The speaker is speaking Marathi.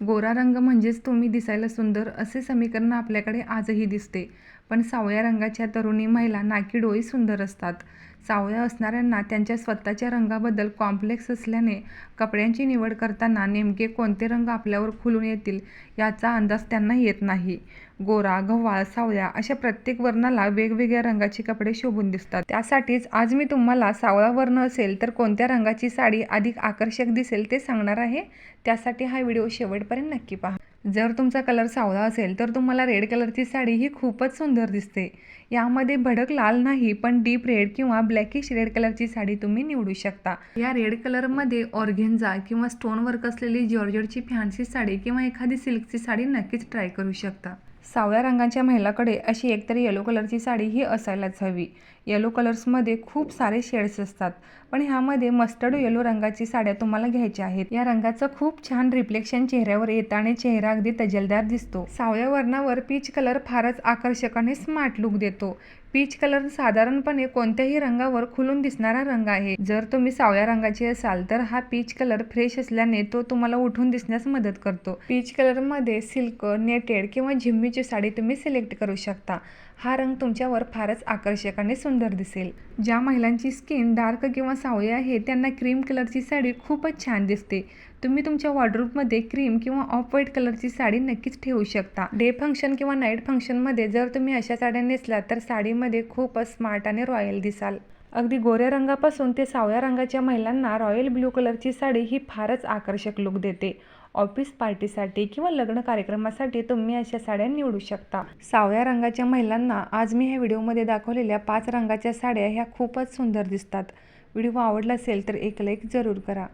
गोरा रंग म्हणजेच तुम्ही दिसायला सुंदर असे समीकरण आपल्याकडे आजही दिसते. पण सावळ्या रंगाच्या तरुणी महिला नाकी डोळी सुंदर असतात. सावळ्या असणाऱ्यांना त्यांच्या स्वतःच्या रंगाबद्दल कॉम्प्लेक्स असल्याने कपड्यांची निवड करताना नेमके कोणते रंग आपल्यावर खुलून येतील याचा अंदाज त्यांना येत नाही. गोरा गव्हाळ सावळ्या अशा प्रत्येक वर्णाला वेगवेगळ्या रंगाचे कपडे शोभून दिसतात. त्यासाठीच आज मी तुम्हाला सावळा वर्ण असेल तर कोणत्या रंगाची साडी अधिक आकर्षक दिसेल ते सांगणार आहे. त्यासाठी हा व्हिडिओ शेवटपर्यंत नक्की पहा. जर तुमचा कलर सावळा असेल तर तुम्हाला रेड कलरची साडी ही खूपच सुंदर दिसते. यामध्ये भडक लाल नाही पण डीप रेड किंवा ब्लॅकिश रेड कलरची साडी तुम्ही निवडू शकता. या रेड कलरमध्ये ऑर्गेन्झा किंवा स्टोन वर्क असलेली जॉर्जरची फॅन्सी साडी किंवा एखादी सिल्कची साडी नक्कीच ट्राय करू शकता. सावळ्या रंगाच्या महिलाकडे अशी एकतरी येलो कलरची साडी ही असायलाच हवी. येलो कलर्समध्ये खूप सारे शेड्स असतात. पण ह्यामध्ये मस्टर्ड येलो रंगाची साड्या तुम्हाला घ्यायच्या आहेत. या रंगाचं खूप छान रिफ्लेक्शन चेहऱ्यावर येतं आणि चेहरा अगदी तजेलदार दिसतो. सावळ्या वर्णावर पीच कलर फारच आकर्षक आणि स्मार्ट लुक देतो. पीच कलर साधारणपणे कोणत्याही रंगावर खुलून दिसणारा रंग आहे. जर तुम्ही सावळ्या रंगाची असाल तर हा पीच कलर फ्रेश असल्याने तो तुम्हाला उठून दिसण्यास मदत करतो. पीच कलरमध्ये सिल्क नेटेड किंवा झिम्मीची साडी तुम्ही सिलेक्ट करू शकता. हा रंग तुमच्यावर फारच आकर्षक आणि सुंदर दिसेल. ज्या महिलांची स्किन डार्क किंवा सावळी आहे त्यांना क्रीम कलरची साडी खूपच छान दिसते. तुम्ही तुमच्या वॉर्डरूबमध्ये क्रीम किंवा ऑफ व्हाईट कलरची साडी नक्कीच ठेवू शकता. डे फंक्शन किंवा नाईट फंक्शनमध्ये जर तुम्ही अशा साड्या नेसल्या तर साडी साडीमध्ये खूपच स्मार्ट आणि रॉयल दिसाल. अगदी गोऱ्या रंगापासून ते सावळ्या रंगाच्या महिलांना रॉयल ब्ल्यू कलरची साडी ही फारच आकर्षक लुक देते. ऑफिस पार्टीसाठी किंवा लग्न कार्यक्रमासाठी तुम्ही अशा साड्या निवडू शकता. सावळ्या रंगाच्या महिलांना आज मी ह्या व्हिडिओमध्ये दाखवलेल्या पाच रंगाच्या साड्या ह्या खूपच सुंदर दिसतात. व्हिडिओ आवडला असेल तर एक लाईक जरूर करा.